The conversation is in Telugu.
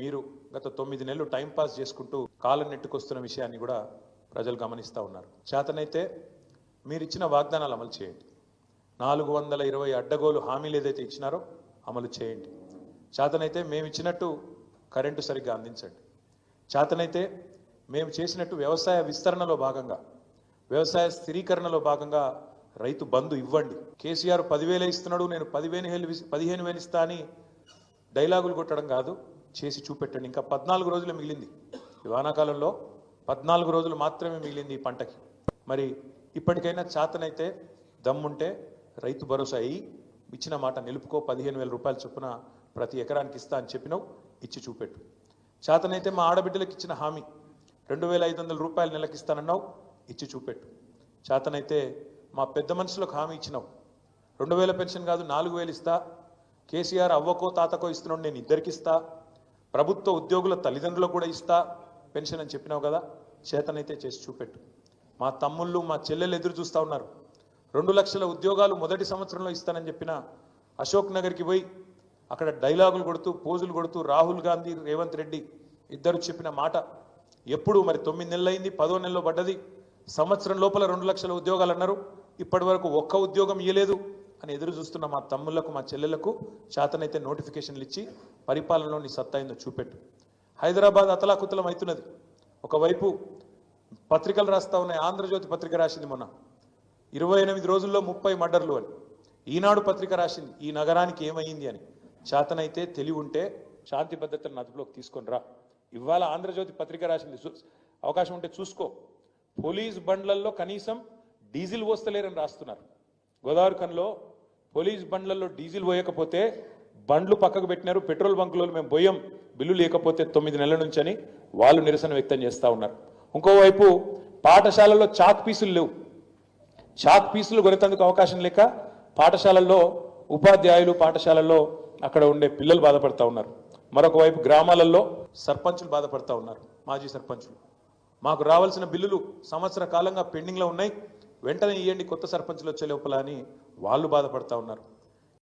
మీరు గత తొమ్మిది నెలలు టైం పాస్ చేసుకుంటూ కాలం నెట్టుకొస్తున్న విషయాన్ని కూడా ప్రజలు గమనిస్తూ ఉన్నారు. చేతనైతే మీరు ఇచ్చిన వాగ్దానాలు అమలు చేయండి. నాలుగు వందల ఇరవై అడ్డగోలు హామీలు ఏదైతే ఇచ్చినారో అమలు చేయండి. చేతనైతే మేము ఇచ్చినట్టు కరెంటు సరిగ్గా అందించండి. చేతనైతే మేము చేసినట్టు వ్యవసాయ విస్తరణలో భాగంగా వ్యవసాయ స్థిరీకరణలో భాగంగా రైతు బంధు ఇవ్వండి. కేసీఆర్ పదివేలే ఇస్తున్నాడు నేను పదివేను వేలు పదిహేను వేలు ఇస్తా అని డైలాగులు కొట్టడం కాదు. చేసి చూపెట్టండి. ఇంకా పద్నాలుగు రోజులు మిగిలింది. ఈ వానాకాలంలో పద్నాలుగు రోజులు మాత్రమే మిగిలింది ఈ పంటకి. మరి ఇప్పటికైనా చాతనైతే దమ్ముంటే రైతు భరోసా అయ్యి ఇచ్చిన మాట నిలుపుకో పదిహేను వేల రూపాయల చొప్పున ప్రతి ఎకరానికి ఇస్తా అని చెప్పినావు ఇచ్చి చూపెట్టు. చేతనైతే మా ఆడబిడ్డలకు ఇచ్చిన హామీ రెండు వేల ఐదు వందల రూపాయలు నెలకిస్తానన్నావు ఇచ్చి చూపెట్టు. చేతనైతే మా పెద్ద మనుషులకు హామీ ఇచ్చినావు రెండు వేల పెన్షన్ కాదు నాలుగు వేలు ఇస్తా కేసీఆర్ అవ్వకో తాతకో ఇస్తున్నాడు నేను ఇద్దరికి ఇస్తా ప్రభుత్వ ఉద్యోగుల తల్లిదండ్రులు కూడా ఇస్తా పెన్షన్ అని చెప్పినావు కదా చేతనైతే చేసి చూపెట్టు. మా తమ్ముళ్ళు మా చెల్లెలు ఎదురు చూస్తూ ఉన్నారు. రెండు లక్షల ఉద్యోగాలు మొదటి సంవత్సరంలో ఇస్తానని చెప్పిన అశోక్ నగర్కి పోయి అక్కడ డైలాగులు కొడుతూ పోజులు కొడుతూ రాహుల్ గాంధీ రేవంత్ రెడ్డి ఇద్దరు చెప్పిన మాట ఎప్పుడు మరి తొమ్మిది నెలలు అయింది పదో నెలలో పడ్డది సంవత్సరం లోపల రెండు లక్షల ఉద్యోగాలు అన్నారు. ఇప్పటి వరకు ఒక్క ఉద్యోగం ఇయ్యలేదు. అని ఎదురు చూస్తున్న మా తమ్ముళ్ళకు మా చెల్లెలకు చేతనైతే నోటిఫికేషన్లు ఇచ్చి పరిపాలనలో నీ సత్తా ఏందో చూపెట్టు. హైదరాబాద్ అతలాకుతలం అవుతున్నది. ఒకవైపు పత్రికలు రాస్తా ఉన్నాయి. ఆంధ్రజ్యోతి పత్రిక రాసింది మొన్న. ఇరవై ఎనిమిది రోజుల్లో ముప్పై మర్డర్లు అని. ఈనాడు పత్రిక రాసింది. ఈ నగరానికి ఏమైంది అని. చేతనైతే తెలివి ఉంటే శాంతి భద్రతలను అదుపులోకి తీసుకొని రా. ఇవాళ ఆంధ్రజ్యోతి పత్రిక రాసింది. అవకాశం ఉంటే చూసుకో. పోలీస్ బండ్లల్లో కనీసం డీజిల్ పోస్తలేరని రాస్తున్నారు. గోదావరి కన్లో పోలీస్ బండ్లలో డీజిల్ పోయకపోతే బండ్లు పక్కకు పెట్టినారు పెట్రోల్ బంకులో మేము పోయాం బిల్లు లేకపోతే తొమ్మిది నెలల నుంచి అని వాళ్ళు నిరసన వ్యక్తం చేస్తూ ఉన్నారు. ఇంకోవైపు పాఠశాలల్లో చాక్ పీసులు లేవు. చాక్ పీసులు కొనేందుకు అవకాశం లేక పాఠశాలల్లో ఉపాధ్యాయులు పాఠశాలల్లో అక్కడ ఉండే పిల్లలు బాధపడతా ఉన్నారు. మరొక వైపు గ్రామాలలో సర్పంచులు బాధపడతా ఉన్నారు మాజీ సర్పంచులు. మాకు రావాల్సిన బిల్లులు సంవత్సర కాలంగా పెండింగ్లో ఉన్నాయి వెంటనే ఇవ్వండి కొత్త సర్పంచులు వచ్చే లోపల అని వాళ్ళు బాధపడతా ఉన్నారు.